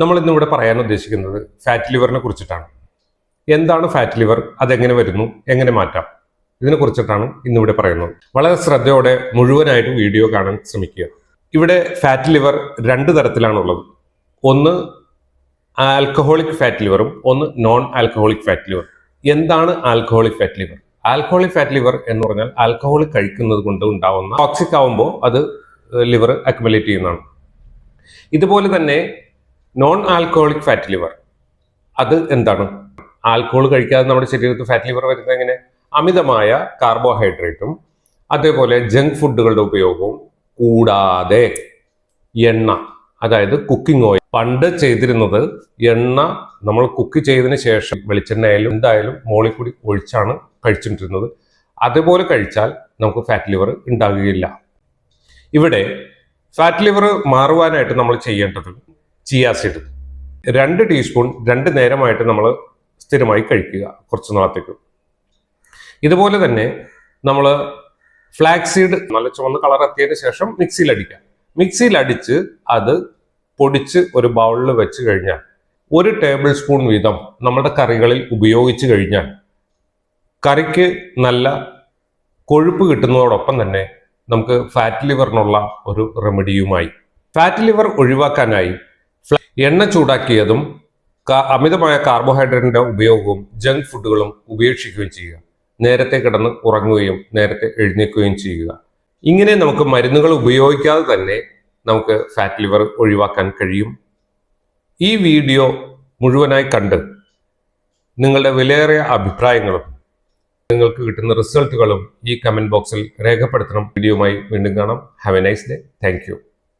നമ്മൾ ഇന്നിവിടെ പറയാൻ ഉദ്ദേശിക്കുന്നത് ഫാറ്റ് ലിവറിനെ കുറിച്ചിട്ടാണ്. എന്താണ് ഫാറ്റ് ലിവർ അതെങ്ങനെ വരുന്നു? എങ്ങനെ മാറ്റാം? ഇതിനെ കുറിച്ചിട്ടാണ് ഇന്നിവിടെ പറയുന്നത്. വളരെ ശ്രദ്ധയോടെ മുഴുവനായിട്ട് വീഡിയോ കാണാൻ ശ്രമിക്കുക. ഇവിടെ ഫാറ്റ് ലിവർ രണ്ട് തരത്തിലാണുള്ളത്. ഒന്ന് ആൽക്കഹോളിക് ഫാറ്റ് ലിവറും ഒന്ന് നോൺ ആൽക്കഹോളിക് ഫാറ്റ് ലിവർ എന്താണ് alcoholic fat liver alcoholic fat liver എന്ന് പറഞ്ഞാൽ ആൽക്കഹോൾ കഴിക്കുന്നത് കൊണ്ട് ഉണ്ടാവുന്ന ടോക്സിക് ആവുമ്പോൾ അത് ലിവർ അക്യുമുലേറ്റ് ചെയ്യുന്നതാണ്. ഇതുപോലെ തന്നെ നോൺ ആൽക്കോഹോളിക് ഫാറ്റ് ലിവർ അത് എന്താണ്? ആൽക്കഹോൾ കഴിക്കാതെ നമ്മുടെ ശരീരത്തിൽ ഫാറ്റ് ലിവർ വരുന്നത് എങ്ങനെ? അമിതമായ കാർബോഹൈഡ്രേറ്റും അതേപോലെ ജങ്ക് ഫുഡുകളുടെ ഉപയോഗവും കൂടാതെ എണ്ണ അതായത് കുക്കിംഗ് ഓയിൽ പണ്ട് ചെയ്തിരുന്നത് എണ്ണ നമ്മൾ കുക്ക് ചെയ്തതിന് ശേഷം വെളിച്ചെണ്ണയായാലും എന്തായാലും മോളിൽ കൂടി ഒഴിച്ചാണ് കഴിച്ചിട്ടിരുന്നത്. അതുപോലെ കഴിച്ചാൽ നമുക്ക് ഫാറ്റ് ലിവർ ഉണ്ടാകുകയില്ല. ഇവിടെ ഫാറ്റ് ലിവർ മാറുവാനായിട്ട് നമ്മൾ ചെയ്യേണ്ടത് ചിയാസിഡ് രണ്ട് ടീസ്പൂൺ രണ്ട് നേരമായിട്ട് നമ്മൾ സ്ഥിരമായി കഴിക്കുക കുറച്ച് നാളത്തേക്ക്. ഇതുപോലെ തന്നെ നമ്മൾ ഫ്ലാക്സീഡ് നല്ല ചുവന്ന കളർ എത്തിയതിന് ശേഷം മിക്സിയിൽ അടിക്കാം. മിക്സിയിൽ അടിച്ച് അത് പൊടിച്ച് ഒരു ബൗളിൽ വെച്ച് കഴിഞ്ഞാൽ ഒരു ടേബിൾ സ്പൂൺ വീതം നമ്മുടെ കറികളിൽ ഉപയോഗിച്ച് കഴിഞ്ഞാൽ കറിക്ക് നല്ല കൊഴുപ്പ് കിട്ടുന്നതോടൊപ്പം തന്നെ നമുക്ക് ഫാറ്റ് ലിവറിനുള്ള ഒരു റെമഡിയുമായി ഫാറ്റ് ലിവർ ഒഴിവാക്കാനായി എണ്ണ ചൂടാക്കിയതും അമിതമായ കാർബോഹൈഡ്രേറ്റിന്റെ ഉപയോഗവും ജങ്ക് ഫുഡുകളും ഉപേക്ഷിക്കുകയും ചെയ്യുക. നേരത്തെ കിടന്ന് ഉറങ്ങുകയും നേരത്തെ എഴുന്നേൽക്കുകയും ചെയ്യുക. ഇങ്ങനെ നമുക്ക് മരുന്നുകൾ ഉപയോഗിക്കാതെ തന്നെ നമുക്ക് ഫാറ്റ് ലിവർ ഒഴിവാക്കാൻ കഴിയും. ഈ വീഡിയോ മുഴുവനായി കണ്ട് നിങ്ങളുടെ വിലയേറിയ അഭിപ്രായങ്ങളും നിങ്ങൾക്ക് കിട്ടുന്ന റിസൾട്ടുകളും ഈ കമന്റ് ബോക്സിൽ രേഖപ്പെടുത്തണം. വീഡിയോയുമായി വീണ്ടും കാണാം. Have a nice day thank